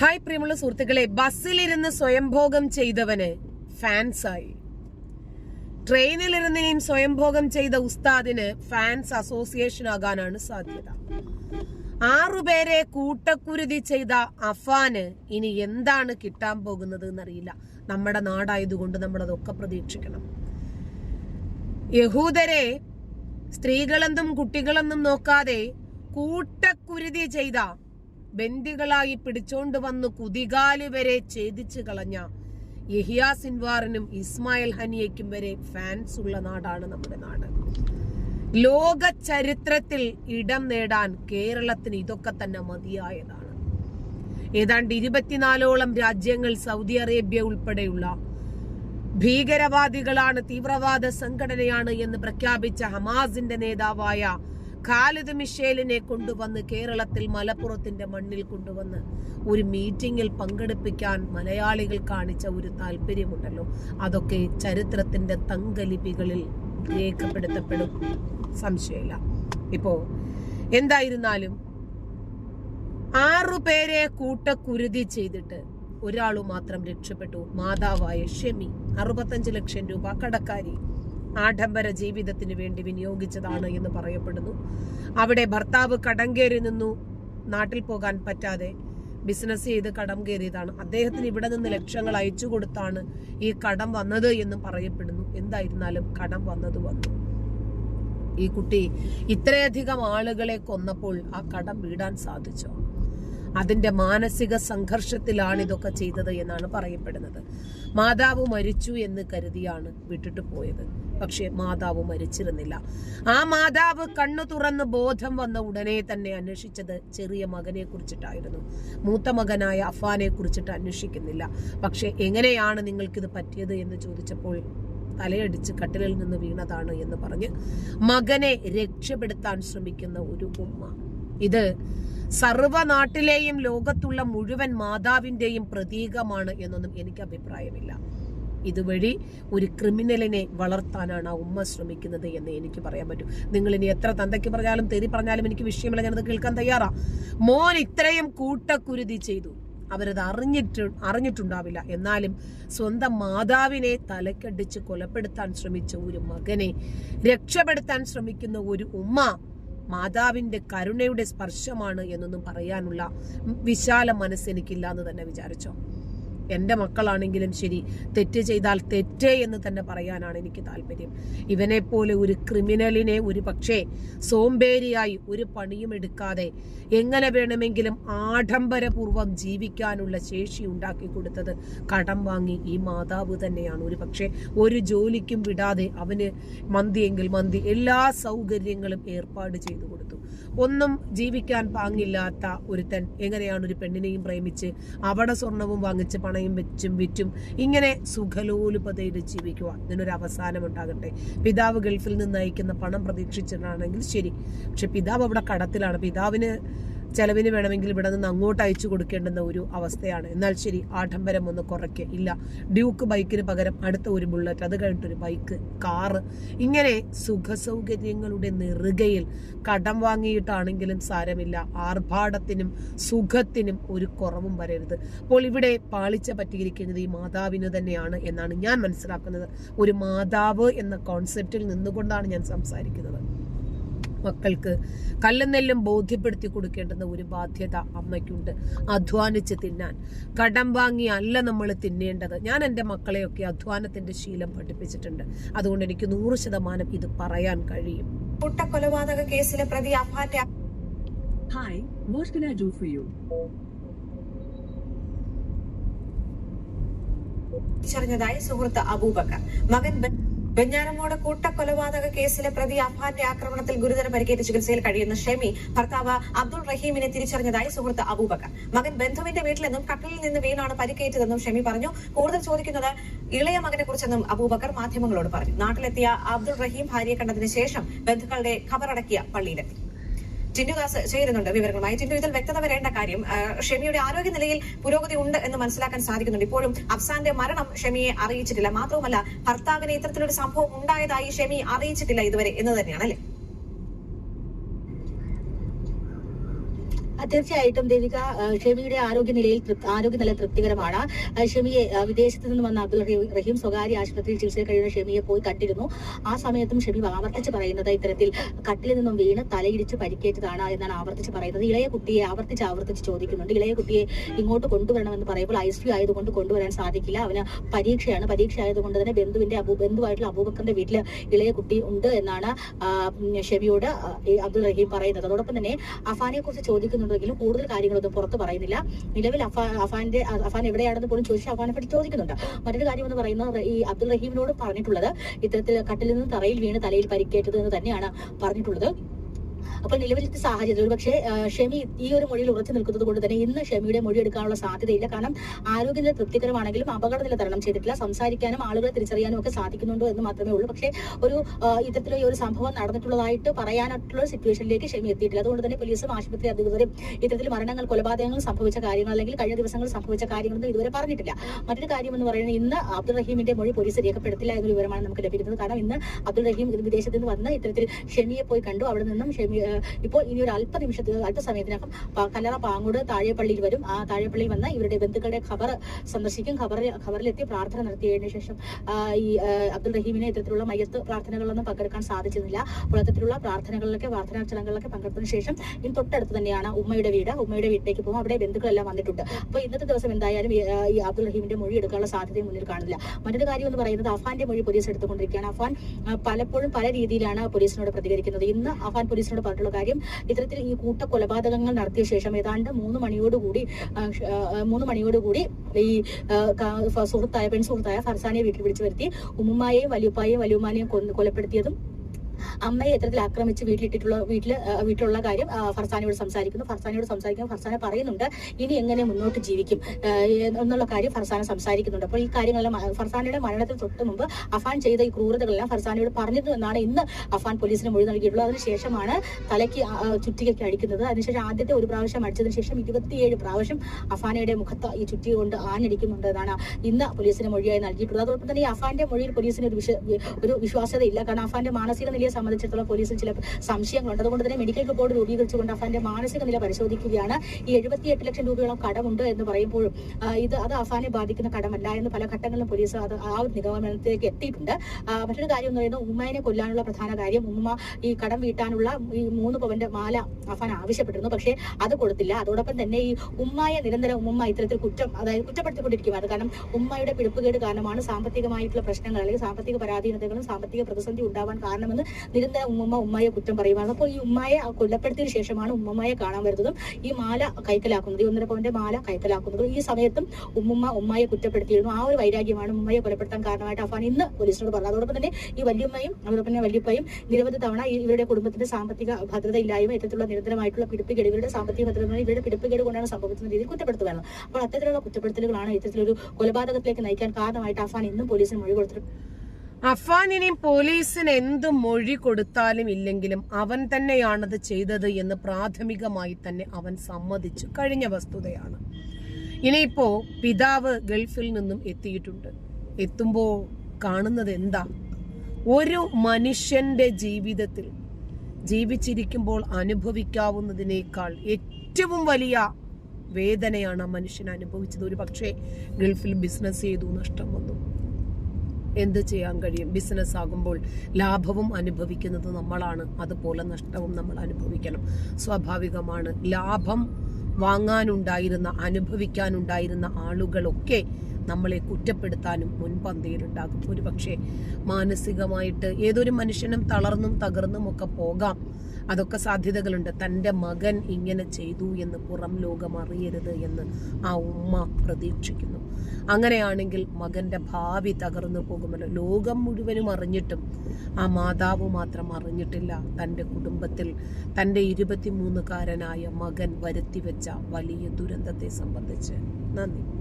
Hi പ്രിയമുള്ള സുഹൃത്തുക്കളെ ബസ്സിലിരുന്ന് സ്വയംഭോഗം ചെയ്തവന് ഫാൻസായി. ട്രെയിനിലിരുന്ന് ഇനിയും സ്വയംഭോഗം ചെയ്ത ഉസ്താദിന് ഫാൻസ് അസോസിയേഷൻ ആകാനാണ് സാധ്യത. ആറുപേരെ കൂട്ടക്കുരുതി ചെയ്ത അഫാന് ഇനി എന്താണ് കിട്ടാൻ പോകുന്നത് എന്നറിയില്ല. നമ്മുടെ നാടായതുകൊണ്ട് നമ്മൾ അതൊക്കെ പ്രതീക്ഷിക്കണം. യഹൂദരെ സ്ത്രീകളെന്നും കുട്ടികളെന്നും നോക്കാതെ കൂട്ടക്കുരുതി ചെയ്ത ബന്ദികളായി പിടിച്ചോണ്ട് വന്ന് കുതികാൽ വരെ ഛേദിച്ചു കളഞ്ഞ യഹിയ സിൻവാറിനും ഇസ്മായിൽ ഹനിയയ്ക്കും വരെ ഫാൻസ് ഉള്ള നാടാണ് നമ്മുടെ നാട്. ലോക ചരിത്രത്തിൽ ഇടം നേടാൻ കേരളത്തിന് ഇതൊക്കെ തന്നെ മതിയായതാണ്. ഏതാണ്ട് ഇരുപത്തിനാലോളം രാജ്യങ്ങൾ സൗദി അറേബ്യ ഉൾപ്പെടെയുള്ള ഭീകരവാദികളാണ് തീവ്രവാദ സംഘടനയാണ് എന്ന് പ്രഖ്യാപിച്ച ഹമാസിന്റെ നേതാവായ ഖാലിദ് മിഷേലിനെ കൊണ്ടുവന്ന് കേരളത്തിൽ മലപ്പുറത്തിന്റെ മണ്ണിൽ കൊണ്ടുവന്ന് ഒരു മീറ്റിംഗിൽ പങ്കെടുപ്പിക്കാൻ മലയാളികൾ കാണിച്ച ഒരു താല്പര്യമുണ്ടല്ലോ. അതൊക്കെ ചരിത്രത്തിന്റെ തങ്കലിപികളിൽ രേഖപ്പെടുത്തപ്പെടും. സംശയമില്ല. ഇപ്പോ എന്തായിരുന്നാലും ആറു പേരെ കൂട്ടക്കുരുതി ചെയ്തിട്ട് ഒരാളു മാത്രം രക്ഷപ്പെട്ടു. മാതാവായ ഷെമി അറുപത്തഞ്ച് ലക്ഷം രൂപ കടക്കാരി. ആഡംബര ജീവിതത്തിന് വേണ്ടി വിനിയോഗിച്ചതാണ് എന്ന് പറയപ്പെടുന്നു. അവിടെ ഭർത്താവ് കടം കയറി നിന്നു. നാട്ടിൽ പോകാൻ പറ്റാതെ ബിസിനസ് ചെയ്ത് കടം കയറിയതാണ്. അദ്ദേഹത്തിന് ഇവിടെ നിന്ന് ലക്ഷങ്ങൾ അയച്ചു കൊടുത്താണ് ഈ കടം വന്നത് എന്ന് പറയപ്പെടുന്നു. എന്തായിരുന്നാലും കടം വന്നത് വന്നു. ഈ കുട്ടി ഇത്രയധികം ആളുകളെ കൊന്നപ്പോൾ ആ കടം വീടാൻ സാധിച്ചോ? അതിന്റെ മാനസിക സംഘർഷത്തിലാണ് ഇതൊക്കെ ചെയ്തത് എന്നാണ് പറയപ്പെടുന്നത്. മാതാവ് മരിച്ചു എന്ന് കരുതിയാണ് വിട്ടിട്ട് പോയത്. പക്ഷേ മാതാവ് മരിച്ചിരുന്നില്ല. ആ മാതാവ് കണ്ണു തുറന്ന് ബോധം വന്ന ഉടനെ തന്നെ അന്വേഷിച്ചത് ചെറിയ മകനെ കുറിച്ചിട്ടായിരുന്നു. മൂത്ത മകനായ അഫാനെ കുറിച്ചിട്ട് അന്വേഷിക്കുന്നില്ല. പക്ഷെ എങ്ങനെയാണ് നിങ്ങൾക്കിത് പറ്റിയത് എന്ന് ചോദിച്ചപ്പോൾ തലയടിച്ച് കട്ടിലിൽ നിന്ന് വീണതാണ് എന്ന് പറഞ്ഞ് മകനെ രക്ഷപ്പെടുത്താൻ ശ്രമിക്കുന്ന ഒരു ഉമ്മ ഇത് സർവനാട്ടിലെയും ലോകത്തുള്ള മുഴുവൻ മാതാവിന്റെയും പ്രതീകമാണ് എന്നൊന്നും എനിക്ക് അഭിപ്രായമില്ല. ഇതുവഴി ഒരു ക്രിമിനലിനെ വളർത്താനാണ് ആ ഉമ്മ ശ്രമിക്കുന്നത് എന്ന് എനിക്ക് പറയാൻ പറ്റും. നിങ്ങൾ ഇനി എത്ര തന്തയ്ക്ക് പറഞ്ഞാലും തെറി പറഞ്ഞാലും എനിക്ക് വിഷയമില്ല ഞാനത് കേൾക്കാൻ തയ്യാറാ. മോൻ ഇത്രയും കൂട്ടക്കുരുതി ചെയ്തു. അവരത് അറിഞ്ഞിട്ട് അറിഞ്ഞിട്ടുണ്ടാവില്ല. എന്നാലും സ്വന്തം മാതാവിനെ തലക്കടിച്ച് കൊലപ്പെടുത്താൻ ശ്രമിച്ച ഒരു മകനെ രക്ഷപ്പെടുത്താൻ ശ്രമിക്കുന്ന ഒരു ഉമ്മ മാതാവിന്റെ കരുണയുടെ സ്പർശമാണ് എന്നൊന്നും പറയാനുള്ള വിശാല മനസ്സ് എനിക്കില്ല എന്ന് തന്നെ വിചാരിച്ചോ? എന്റെ മക്കളാണെങ്കിലും ശരി തെറ്റ് ചെയ്താൽ തെറ്റേ എന്ന് തന്നെ പറയാനാണ് എനിക്ക് താല്പര്യം. ഇവനെപ്പോലെ ഒരു ക്രിമിനലിനെ ഒരു പക്ഷേ സോംബേരിയായി ഒരു പണിയും എടുക്കാതെ എങ്ങനെ വേണമെങ്കിലും ആഡംബരപൂർവം ജീവിക്കാനുള്ള ശേഷി ഉണ്ടാക്കി കൊടുത്തത് കടം വാങ്ങി ഈ മാതാവ് തന്നെയാണ്. ഒരു പക്ഷേ ഒരു ജോലിക്കും വിടാതെ അവന് മന്തിയെങ്കിൽ മന്തി എല്ലാ സൗകര്യങ്ങളും ഏർപ്പാട് ചെയ്തു കൊടുത്തു. ഒന്നും ജീവിക്കാൻ പാങ്ങില്ലാത്ത ഒരുത്തൻ എങ്ങനെയാണ് ഒരു പെണ്ണിനെയും പ്രേമിച്ച് അവിടെ സ്വർണവും വാങ്ങിച്ച് പണയും വെച്ചും വിറ്റും ഇങ്ങനെ സുഖലോലുപതയുടെ ജീവിക്കുക അതിനൊരു അവസാനം ഉണ്ടാകട്ടെ. പിതാവ് ഗൾഫിൽ നിന്ന് അയക്കുന്ന പണം പ്രതീക്ഷിച്ചിട്ടാണെങ്കിൽ ശരി. പക്ഷെ പിതാവ് അവിടെ കടത്തിലാണ്. പിതാവിന് ചെലവിന് വേണമെങ്കിൽ ഇവിടെ നിന്ന് അങ്ങോട്ട് അയച്ചു കൊടുക്കേണ്ടുന്ന ഒരു അവസ്ഥയാണ്. എന്നാൽ ശരി ആഡംബരം ഒന്ന് കുറയ്ക്കുക ഇല്ല. ഡ്യൂക്ക് ബൈക്കിന് പകരം അടുത്ത ഒരു ബുള്ളറ്റ് അത് കഴിഞ്ഞിട്ടൊരു ബൈക്ക് കാറ്. ഇങ്ങനെ സുഖസൗകര്യങ്ങളുടെ നെറുകയിൽ കടം വാങ്ങിയിട്ടാണെങ്കിലും സാരമില്ല. ആർഭാടത്തിനും സുഖത്തിനും ഒരു കുറവും വരരുത്. അപ്പോൾ ഇവിടെ പാളിച്ച പറ്റിയിരിക്കുന്നത് ഈ മാതാവിന് തന്നെയാണ് എന്നാണ് ഞാൻ മനസ്സിലാക്കുന്നത്. ഒരു മാതാവ് എന്ന കോൺസെപ്റ്റിൽ നിന്നുകൊണ്ടാണ് ഞാൻ സംസാരിക്കുന്നത്. മക്കൾക്ക് കല്ലും ബോധ്യപ്പെടുത്തി കൊടുക്കേണ്ടുന്ന ഒരു ബാധ്യത അമ്മയ്ക്കുണ്ട്. അധ്വാനിച്ച് തിന്നാൻ. കടം വാങ്ങി അല്ല നമ്മൾ തിന്നേണ്ടത്. ഞാൻ എന്റെ മക്കളെയൊക്കെ അധ്വാനത്തിന്റെ ശീലം പഠിപ്പിച്ചിട്ടുണ്ട്. അതുകൊണ്ട് എനിക്ക് നൂറ് ശതമാനം ഇത് പറയാൻ കഴിയും. കൂട്ടക്കൊലപാതക കേസിലെ പ്രതി അഫാന്റെ Hi, what can I do for you? തിരിച്ചറിഞ്ഞതായി സുഹൃത്ത് അബൂബക്കർ. മകൻ വെഞ്ഞാറമൂട് കൂട്ടക്കൊലപാതക കേസിലെ പ്രതി അഫാന്റെ ആക്രമണത്തിൽ ഗുരുതര പരിക്കേറ്റ് ചികിത്സയിൽ കഴിയുന്ന ഷെമി ഭർത്താവ് അബ്ദുൾ റഹീമിനെ തിരിച്ചറിഞ്ഞതായി സുഹൃത്ത് അബൂബക്കർ. മകൻ ബന്ധുവിന്റെ വീട്ടിലെന്നും കട്ടലിൽ നിന്ന് വീണാണ് പരിക്കേറ്റതെന്നും ഷെമി പറഞ്ഞു. കൂടുതൽ ചോദിക്കുന്നത് ഇളയ മകനെ കുറിച്ചെന്നും അബൂബക്കർ മാധ്യമങ്ങളോട് പറഞ്ഞു. നാട്ടിലെത്തിയ അബ്ദുൾ റഹീം ഭാര്യയെ കണ്ടതിന് ശേഷം ബന്ധുക്കളുടെ ഖബറടക്കിയ പള്ളിയിലെത്തി. ദാസ് ചേരുന്നുണ്ട് വിവരങ്ങളുമായി. ടിൻഡു ഇതിൽ വ്യക്തത വരേണ്ട കാര്യം ഷെമിയുടെ ആരോഗ്യനിലയിൽ പുരോഗതി ഉണ്ട് എന്ന് മനസ്സിലാക്കാൻ സാധിക്കുന്നുണ്ട്. ഇപ്പോഴും അഫ്സാന്റെ മരണം ഷെമിയെ അറിയിച്ചിട്ടില്ല. മാത്രവുമല്ല ഭർത്താവിന് ഇത്തരത്തിലൊരു സംഭവം ഉണ്ടായതായി ഷെമി അറിയിച്ചിട്ടില്ല ഇതുവരെ എന്ന് തന്നെയാണ് അല്ലേ? തീർച്ചയായിട്ടും ദേവിക ഷെമിയുടെ ആരോഗ്യനിലയിൽ ആരോഗ്യനില തൃപ്തികരമാണ്. ഷെമിയെ വിദേശത്ത് നിന്ന് വന്ന അബ്ദുൾ റഹീം- സ്വകാര്യ ആശുപത്രിയിൽ ചികിത്സയിൽ കഴിയുന്ന ഷെമിയെ പോയി കണ്ടിരുന്നു. ആ സമയത്തും ഷെമി ആവർത്തിച്ച് പറയുന്നത് ഇത്തരത്തിൽ കട്ടിൽ നിന്നും വീണ് തലയിടിച്ച് പരിക്കേറ്റതാണ് എന്നാണ് ആവർത്തിച്ച് പറയുന്നത്. ഇളയ കുട്ടിയെ ആവർത്തിച്ച് ആവർത്തിച്ച് ചോദിക്കുന്നുണ്ട്. ഇളയ കുട്ടിയെ ഇങ്ങോട്ട് കൊണ്ടുവരണമെന്ന് പറയുമ്പോൾ ഐ സി ആയതുകൊണ്ട് കൊണ്ടുവരാൻ സാധിക്കില്ല. അവന് പരീക്ഷയാണ്. പരീക്ഷ ആയതുകൊണ്ട് തന്നെ ബന്ധുവിന്റെ അബൂ ബന്ധുവായിട്ടുള്ള അബൂബക്കറിന്റെ വീട്ടിൽ ഇളയ കുട്ടി ഉണ്ട് എന്നാണ് ഷെമിയോട് അബ്ദുൾ റഹീം പറയുന്നത്. അതോടൊപ്പം തന്നെ അഫാനെ കുറിച്ച് ചോദിക്കുന്നുണ്ടെങ്കിലും കൂടുതൽ കാര്യങ്ങളൊന്നും പുറത്ത് പറയുന്നില്ല. നിലവിൽ അഫാ അഫാന്റെ അഫാൻ എവിടെയാണെന്ന് പോലും ചോദിച്ച് അഫാനെ പറ്റി ചോദിക്കുന്നുണ്ട്. മറ്റൊരു കാര്യം എന്ന് പറയുന്നത് ഈ അബ്ദുൾ റഹീമിനോട് പറഞ്ഞിട്ടുള്ളത് ഇത്തരത്തിൽ കട്ടിൽ നിന്ന് തറയിൽ വീണ് തലയിൽ പരിക്കേറ്റത് എന്ന് തന്നെയാണ് പറഞ്ഞിട്ടുള്ളത്. അപ്പോൾ നിലവിലത്തെ സാഹചര്യത്തിൽ ഒരുപക്ഷെ ആ, ഷെമി ഈ ഒരു മൊഴിയിൽ ഉറച്ചു നിൽക്കുന്നത് കൊണ്ട് തന്നെ ഇന്ന് ഷെമിയുടെ മൊഴി എടുക്കാനുള്ള സാധ്യതയില്ല. കാരണം ആരോഗ്യനില തൃപ്തികരമാണെങ്കിലും അപകടനില തരണം ചെയ്തിട്ടില്ല. സംസാരിക്കാനും ആളുകളെ തിരിച്ചറിയാനും ഒക്കെ സാധിക്കുന്നുണ്ടോ എന്ന് മാത്രമേ ഉള്ളൂ. പക്ഷേ ഒരു ഇത്തരത്തിലുള്ള ഒരു സംഭവം നടന്നിട്ടുള്ളതായിട്ട് പറയാനായിട്ടുള്ള സിറ്റുവേഷനിലേക്ക് ഷെമി എത്തിയിട്ടില്ല. അതുകൊണ്ട് തന്നെ പോലീസും ആശുപത്രി അധികൃതരും ഇത്തരത്തിൽ മരണങ്ങൾ കൊലപാതകങ്ങൾ സംഭവിച്ച കാര്യങ്ങൾ അല്ലെങ്കിൽ കഴിഞ്ഞ ദിവസങ്ങൾ സംഭവിച്ച കാര്യങ്ങളൊന്നും ഇതുവരെ പറഞ്ഞിട്ടില്ല. മറ്റൊരു കാര്യം എന്ന് പറയുന്നത് ഇന്ന് അബ്ദുൾ റഹീമിന്റെ മൊഴി പോലീസ് രേഖപ്പെടുത്തില്ല എന്നൊരു വിവരമാണ് നമുക്ക് ലഭിക്കുന്നത്. കാരണം ഇന്ന് അബ്ദുൾ റഹീം വിദേശത്ത് നിന്ന് വന്ന് ഇത്തരത്തിൽ ഷെമിയെ പോയി കണ്ടു. അവിടെ നിന്നും ഷെമി ആ, ഇപ്പോൾ ഇനി ഒരു അല്പ നിമിഷത്തിൽ അല്പസമയത്തിനകം സമയത്തിനകം കല്ലറ പാങ്ങോട് താഴെപ്പള്ളിയിൽ വരും. ആ താഴെപ്പള്ളിയിൽ വന്ന ഇവരുടെ ബന്ധുക്കളുടെ ഖബർ സന്ദർശിക്കും. ഖബറിൽ ഖബറിലെത്തി പ്രാർത്ഥന നടത്തിയതിനു ശേഷം ഈ അബ്ദുൾ റഹീമിനെ ഇത്തരത്തിലുള്ള മയ്യത്ത് പ്രാർത്ഥനകളൊന്നും പങ്കെടുക്കാൻ സാധിച്ചിരുന്നില്ല. അപ്പോൾ അത്തരത്തിലുള്ള പ്രാർത്ഥനകളിലൊക്കെ പ്രാർത്ഥനാ പങ്കെടുത്തതിനു ശേഷം ഇനി തൊട്ടടുത്ത് തന്നെയാണ് ഉമ്മയുടെ വീട്. ഉമ്മയുടെ വീട്ടിലേക്ക് പോകും അവിടെ ബന്ധുക്കളെല്ലാം വന്നിട്ടുണ്ട്. അപ്പോൾ ഇന്നത്തെ ദിവസം എന്തായാലും ഈ, അബ്ദുൾ റഹീമിന്റെ മൊഴി എടുക്കാനുള്ള സാധ്യതയും മുന്നിൽ കാണുന്നില്ല. മറ്റൊരു കാര്യം എന്ന് പറയുന്നത് അഫാന്റെ മൊഴി പോലീസ് എടുത്തുകൊണ്ടിരിക്കുകയാണ്. അഫാൻ പലപ്പോഴും പല രീതിയിലാണ് പോലീസിനോട് പ്രതികരിക്കുന്നത്. ഇന്ന് അഫാൻ പോലീസിനോട് പറഞ്ഞിട്ടുള്ള കാര്യം ഇത്തരത്തിൽ ഈ കൂട്ട കൊലപാതകങ്ങൾ നടത്തിയ ശേഷം ഏതാണ്ട് മൂന്ന് മണിയോടുകൂടി മൂന്ന് മണിയോടുകൂടി ഈ സുഹൃത്തായ പെൺ സുഹൃത്തായ ഫർസാനെ വീട്ടിൽ വിളിച്ചു വരുത്തി. ഉമ്മുമായെയും വലിയുപ്പായെയും വലിയുമാനെയും കൊലപ്പെടുത്തിയതും അമ്മയെ ഇത്തരത്തിൽ ആക്രമിച്ച് വീട്ടിലിട്ടിട്ടുള്ള വീട്ടിൽ വീട്ടിലുള്ള കാര്യം ഫർസാനിയോട് സംസാരിക്കുന്നു. ഫർസാനിയോട് സംസാരിക്കുമ്പോൾ ഫർസാന പറയുന്നുണ്ട്. ഇനി എങ്ങനെ മുന്നോട്ട് ജീവിക്കും? എന്നുള്ള കാര്യം ഫർസാന സംസാരിക്കുന്നുണ്ട്. അപ്പോൾ ഈ കാര്യങ്ങളെല്ലാം ഫർസാനയുടെ മരണത്തിന് തൊട്ട് മുമ്പ് അഫാൻ ചെയ്ത ഈ ക്രൂരതകളെല്ലാം ഫർസാനയോട് പറഞ്ഞിരുന്നു എന്നാണ് ഇന്ന് അഫാൻ പോലീസിന് മൊഴി നൽകിയിട്ടുള്ളത്. അതിനുശേഷമാണ് തലയ്ക്ക് ചുറ്റികയ്ക്ക് അടിക്കുന്നത്. അതിനുശേഷം ആദ്യത്തെ ഒരു പ്രാവശ്യം അടിച്ചതിന് ശേഷം ഇരുപത്തിയേഴ് പ്രാവശ്യം അഫാനയുടെ മുഖത്ത് ഈ ചുറ്റി കൊണ്ട് ആഞ്ഞടിക്കുന്നുണ്ട് എന്നാണ് ഇന്ന് പോലീസിന് മൊഴിയായി നൽകിയിട്ടുള്ളത്. അതോടൊപ്പം തന്നെ ഈ അഫാന്റെ മൊഴിയിൽ പോലീസിന് ഒരു വിശ്വാസ്യത ഇല്ല കാരണം അഫാന്റെ മാനസിക നിലയെ സംബന്ധിച്ചിടത്തോളം പോലീസിൽ ചില സംശയങ്ങളുണ്ട്. അതുകൊണ്ട് തന്നെ മെഡിക്കൽ റിപ്പോർട്ട് രൂപീകരിച്ചുകൊണ്ട് അഫാന്റെ മാനസിക നില പരിശോധിക്കുകയാണ്. ഈ എഴുപത്തിയെട്ട് ലക്ഷം രൂപയോളം കടമുണ്ട് എന്ന് പറയുമ്പോഴും ഇത് അത് അഫാനെ ബാധിക്കുന്ന കടമല്ല എന്ന് പല ഘട്ടങ്ങളിലും പോലീസ് അത് ആ ഒരു നിഗമനത്തിലേക്ക് എത്തിയിട്ടുണ്ട്. മറ്റൊരു കാര്യം എന്ന് പറയുന്നത് ഉമ്മയെ കൊല്ലാനുള്ള പ്രധാന കാര്യം ഉമ്മ ഈ കടം വീട്ടാനുള്ള ഈ മൂന്ന് പവന്റെ മാല അഫാൻ ആവശ്യപ്പെട്ടിരുന്നു. പക്ഷേ അത് കൊടുത്തില്ല. അതോടൊപ്പം തന്നെ ഈ ഉമ്മായ നിരന്തരം ഉമ്മ ഇത്തരത്തിൽ കുറ്റം അതായത് കുറ്റപ്പെടുത്തിക്കൊണ്ടിരിക്കുകയാണ്. കാരണം ഉമ്മയുടെ പിടിപ്പുകേട് കാരണമാണ് സാമ്പത്തികമായിട്ടുള്ള പ്രശ്നങ്ങൾ അല്ലെങ്കിൽ സാമ്പത്തിക പരാധീനതകളും സാമ്പത്തിക പ്രതിസന്ധി ഉണ്ടാവാൻ കാരണമെന്ന് നിരന്തരം ഉമ്മമ്മ ഉമ്മയെ കുറ്റം പറയുവാണ്. അപ്പോൾ ഈ ഉമ്മയെ കൊല്ലപ്പെടുത്തിയതിനു ശേഷമാണ് ഉമ്മമ്മയെ കാണാൻ വരുന്നതും ഈ മാല കൈക്കലാക്കുന്നത് ഈ ഒന്നര പവന്റെ മാല കൈക്കലാക്കുന്നതും ഈ സമയത്തും ഉമ്മുമ്മ ഉമ്മയെ കുറ്റപ്പെടുത്തിയിരുന്നു. ആ ഒരു വൈരാഗ്യമാണ് ഉമ്മയെ കൊലപ്പെടുത്താൻ കാരണമായിട്ട് അഫാൻ ഇന്ന് പോലീസിനോട് പറഞ്ഞത്. അതോടൊപ്പം തന്നെ ഈ വല്യമ്മയും അതോടൊപ്പം തന്നെ വല്യപ്പയും നിരവധി തവണ ഇവരുടെ കുടുംബത്തിന്റെ സാമ്പത്തിക ഭദ്രത ഇല്ലായ്മ ഇത്തരത്തിലുള്ള നിരന്തരമായിട്ടുള്ള പിടിപ്പുകേട് ഇവരുടെ സാമ്പത്തിക ഭദ്രത ഇവരുടെ പിടിപ്പുകേട് കൊണ്ടാണ് സംഭവിക്കുന്ന രീതിയിൽ കുറ്റപ്പെടുത്തുകയാണ് അപ്പോൾ അത്തരത്തിലുള്ള കുറ്റപ്പെടുത്തലുകളാണ് ഇത്തരത്തിലൊരു കൊലപാതകത്തിലേക്ക് നയിക്കാൻ കാരണമായിട്ട് അഫാൻ ഇന്നും പോലീസിന് മൊഴി കൊടുത്തിട്ടുണ്ട്. അഫാനിനി പോലീസിന് എന്ത് മൊഴി കൊടുത്താലും ഇല്ലെങ്കിലും അവൻ തന്നെയാണത് ചെയ്തത് എന്ന് പ്രാഥമികമായി തന്നെ അവൻ സമ്മതിച്ചു. കഴിഞ്ഞ വസ്തുതയാണ്. ഇനിയിപ്പോ പിതാവ് ഗൾഫിൽ നിന്നും എത്തിയിട്ടുണ്ട്. എത്തുമ്പോ കാണുന്നത് എന്താ? ഒരു മനുഷ്യന്റെ ജീവിതത്തിൽ ജീവിച്ചിരിക്കുമ്പോൾ അനുഭവിക്കാവുന്നതിനേക്കാൾ ഏറ്റവും വലിയ വേദനയാണ് ആ മനുഷ്യൻ അനുഭവിച്ചത്. ഒരു പക്ഷേ ഗൾഫിൽ ബിസിനസ് ചെയ്തു നഷ്ടം വന്നു. എന്ത് ചെയ്യാൻ കഴിയും? ബിസിനസ് ആകുമ്പോൾ ലാഭവും അനുഭവിക്കുന്നത് നമ്മളാണ്. അതുപോലെ നഷ്ടവും നമ്മൾ അനുഭവിക്കണം. സ്വാഭാവികമാണ്. ലാഭം വാങ്ങാനുണ്ടായിരുന്ന അനുഭവിക്കാനുണ്ടായിരുന്ന ആളുകളൊക്കെ നമ്മളെ കുറ്റപ്പെടുത്താനും മുൻപന്തിയിലുണ്ടാകും. ഒരു പക്ഷേ മാനസികമായിട്ട് ഏതൊരു മനുഷ്യനും തളർന്നും തകർന്നും ഒക്കെ പോകാം. അതൊക്കെ സാധ്യതകളുണ്ട്. തന്റെ മകൻ ഇങ്ങനെ ചെയ്തു എന്ന് പുറം ലോകം അറിയരുത് എന്ന് ആ ഉമ്മ പ്രതീക്ഷിക്കുന്നു. അങ്ങനെയാണെങ്കിൽ മകന്റെ ഭാവി തകർന്നു പോകുമല്ലോ. ലോകം മുഴുവനും അറിഞ്ഞിട്ടും ആ മാതാവ് മാത്രം അറിഞ്ഞിട്ടില്ല. തന്റെ കുടുംബത്തിൽ തന്റെ ഇരുപത്തിമൂന്നുകാരനായ മകൻ വരുത്തിവെച്ച വലിയ ദുരന്തത്തെ സംബന്ധിച്ച്. നന്ദി.